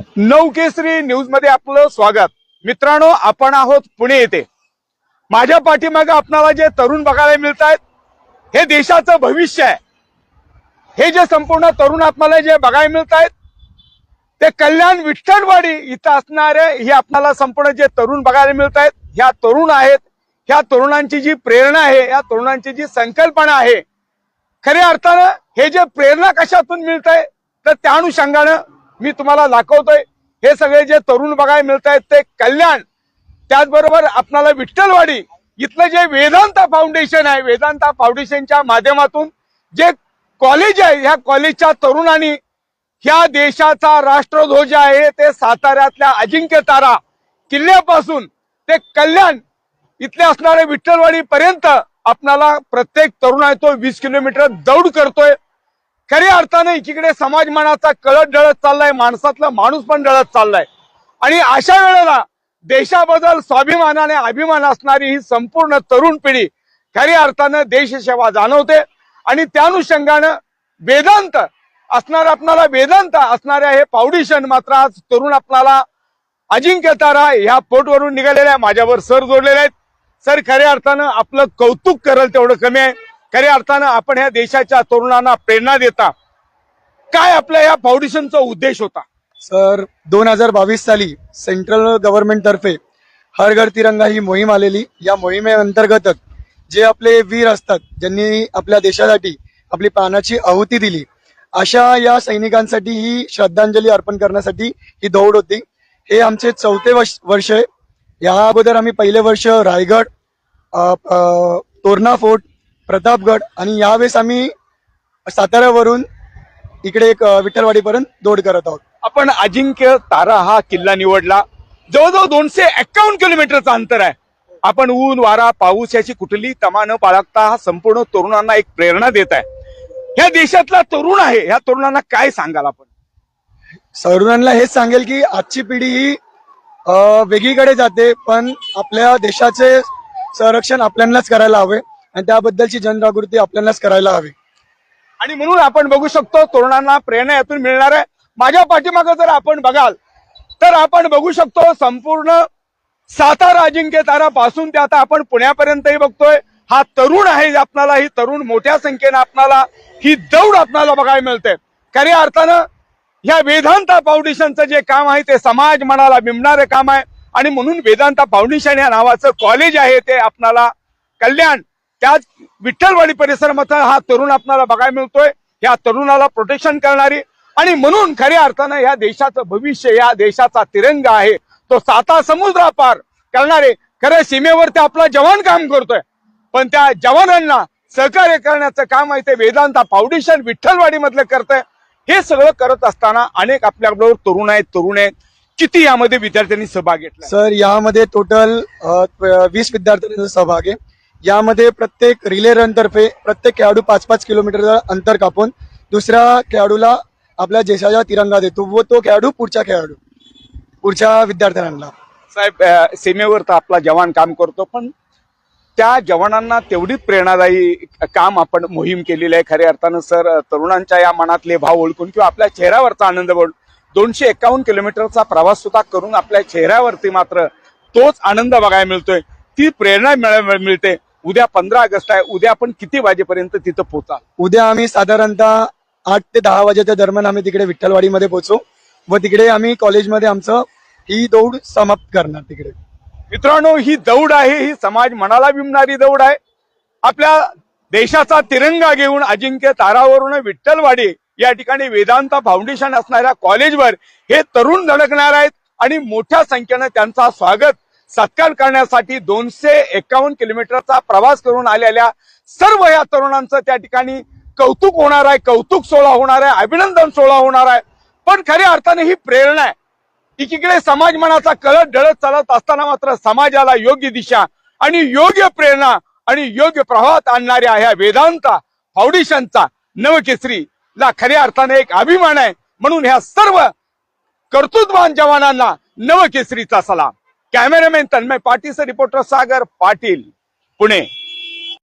नवकेसरी न्यूजमध्ये आपलं स्वागत. मित्रांनो आपण आहोत पुणे येथे. माझ्या पाठीमागे आपणाला जे तरुण बघायला मिळत आहेत हे देशाचं भविष्य आहे. हे जे संपूर्ण तरुण आपल्याला जे बघायला मिळत आहेत ते कल्याण विठ्ठलवाडी इथं असणारे हे आपल्याला संपूर्ण जे तरुण बघायला मिळत आहेत ह्या तरुण आहेत. ह्या तरुणांची जी प्रेरणा आहे या तरुणांची जी संकल्पना आहे खऱ्या अर्थानं हे जे प्रेरणा कशातून मिळत आहे तर त्या अनुषंगानं मी तुम्हाला दाखवतोय. हे सगळे जे तरुण बघायला मिळत आहेत ते कल्याण. त्याचबरोबर आपणाला विठ्ठलवाडी इथलं जे वेदांता फाउंडेशन आहे वेदांता फाउंडेशनच्या माध्यमातून जे कॉलेज आहे ह्या कॉलेजच्या तरुणांनी ह्या देशाचा राष्ट्रध्वज आहे ते साताऱ्यातल्या अजिंक्य तारा किल्ल्यापासून ते कल्याण इथले असणारे विठ्ठलवाडी पर्यंत आपणाला प्रत्येक तरुण आहे तो वीस किलोमीटर दौड करतोय. खऱ्या अर्थाने एकीकडे समाज मनाचा कळत डळत चाललाय माणसातला माणूस पण डळत चाललाय. आणि अशा वेळेला देशाबद्दल स्वाभिमानाने अभिमान असणारी ही संपूर्ण तरुण पिढी खऱ्या अर्थानं देशसेवा जाणवते. आणि त्या अनुषंगानं वेदांत असणार आपणाला वेदांत असणाऱ्या हे फाउंडेशन मात्र आज तरुण आपणाला अजिंक्य तारा ह्या पोटवरून निघालेल्या माझ्यावर सर जोडलेले आहेत. सर खऱ्या अर्थानं आपलं कौतुक करेल तेवढं कमी आहे. खऱ्या अर्थानं आपण ह्या देशाच्या तरुणांना प्रेरणा देता. काय आपल्या या फाउंडेशनचा उद्देश होता? सर दोन हजार बावीस साली सेंट्रल गव्हर्नमेंट तर्फे हर घर तिरंगा ही मोहीम आलेली. या मोहिमेअंतर्गतच जे आपले वीर असतात ज्यांनी आपल्या देशासाठी आपली प्राणाची आहुती दिली अशा या सैनिकांसाठी ही श्रद्धांजली अर्पण करण्यासाठी ही दौड होती. हे आमचे चौथे वर्ष वर्ष आहे. या अगोदर आम्ही पहिले वर्ष रायगड तोरणा फोर्ट प्रतापगड आणि यावेळेस आम्ही साताऱ्यावरून इकडे एक विठ्ठलवाडीपर्यंत दौड करत आहोत. आपण अजिंक्य तारा हा किल्ला निवडला. जवळजवळ दोनशे एक्कावन्न किलोमीटरचं अंतर आहे. आपण ऊन वारा पाऊस याची कुठली तमा न बाळगता हा संपूर्ण तरुणांना एक प्रेरणा देत आहे. ह्या देशातला तरुण आहे ह्या तरुणांना काय सांगाल आपण? तरुणांना हेच सांगेल की आजची पिढी ही वेगळीकडे जाते पण आपल्या देशाचे संरक्षण आपल्यालाच करायला हवे. आणि त्याबद्दलची जनजागृती आपल्यालाच करायला हवी. आणि म्हणून आपण बघू शकतो तरुणांना प्रेरणा यातून मिळणार आहे. माझ्या पाठीमागं जर आपण बघाल तर आपण बघू शकतो संपूर्ण सातारा अजिंक्य तारापासून ते आता आपण पुण्यापर्यंतही बघतोय. हा तरुण आहे आपणाला ही तरुण मोठ्या संख्येनं आपणाला ही दौड आपणाला बघायला मिळते. खऱ्या अर्थानं ह्या वेदांता फाउंडेशनचं जे काम आहे ते समाज मनाला बिंबणारे काम आहे. आणि म्हणून वेदांता फाउंडेशन या नावाचं कॉलेज आहे ते आपणाला कल्याण त्याच विठ्ठलवाडी परिसरामध्ये हा तरुण आपल्याला बघायला मिळतोय. या तरुणाला प्रोटेक्शन करणारी आणि म्हणून खऱ्या अर्थानं या देशाचं भविष्य या देशाचा तिरंगा आहे. तो साता समुद्रापार करणारे खरं सीमेवरती आपला जवान काम करतोय. पण त्या जवानांना सहकार्य करण्याचं काम आहे ते वेदांता फाउंडेशन विठ्ठलवाडी मधलं करतंय. हे सगळं करत असताना अनेक आपल्याबरोबर तरुण आहेत तरुण आहेत. किती यामध्ये विद्यार्थ्यांनी सहभाग घेतला सर यामध्ये टोटल वीस विद्यार्थ्यांचा सहभाग आहे. यामध्ये प्रत्येक रिले रनतर्फे प्रत्येक खेळाडू पाच पाच किलोमीटरचं अंतर कापून दुसऱ्या खेळाडूला आपल्या देशाचा तिरंगा देतो व तो खेळाडू पुढच्या खेळाडू पुढच्या विद्यार्थ्यांना. साहेब सीमेवर तर आपला जवान काम करतो पण त्या जवानांना तेवढीच प्रेरणादायी काम आपण मोहीम केलेली आहे. खऱ्या अर्थानं सर तरुणांच्या या मनातले भाव ओळखून किंवा आपल्या चेहऱ्यावरचा आनंद ओळखून दोनशे एकावन्न किलोमीटरचा प्रवास सुद्धा करून आपल्या चेहऱ्यावरती मात्र तोच आनंद बघायला मिळतोय. ती प्रेरणा मिळ- मिळते. उद्या पंधरा ऑगस्ट आहे. उद्या आपण किती वाजेपर्यंत तिथं पोहोचाल? उद्या आम्ही साधारणतः आठ ते दहा वाजेच्या दरम्यान आम्ही तिकडे विठ्ठलवाडीमध्ये पोहोचू व तिकडे आम्ही कॉलेजमध्ये आमचं ही दौड समाप्त करणार तिकडे. मित्रांनो ही दौड आहे. ही समाज मनाला बिंबणारी दौड आहे. आपल्या देशाचा तिरंगा घेऊन अजिंक्य तारावरून विठ्ठलवाडी या ठिकाणी वेदांता फाउंडेशन असणाऱ्या कॉलेजवर हे तरुण धडकणार आहेत आणि मोठ्या संख्येनं त्यांचा स्वागत सत्कार करण्यासाठी दोनशे एकावन्न किलोमीटरचा प्रवास करून आलेल्या सर्व या तरुणांचं त्या ठिकाणी कौतुक होणार आहे. कौतुक सोहळा होणार आहे. अभिनंदन सोहळा होणार आहे. पण खऱ्या अर्थाने ही प्रेरणा आहे. एकीकडे समाज मनाचा कळत डळत चालत असताना मात्र समाजाला योग्य दिशा आणि योग्य प्रेरणा आणि योग्य प्रवाहात आणणाऱ्या ह्या वेदांता फाउंडेशनचा नवकेसरी ला खऱ्या अर्थाने एक अभिमान आहे. म्हणून ह्या सर्व कर्तृत्वान जवानांना नवकेसरीचा सलाम. Cameraman Tanmay Patil reporter Sagar Patil Pune.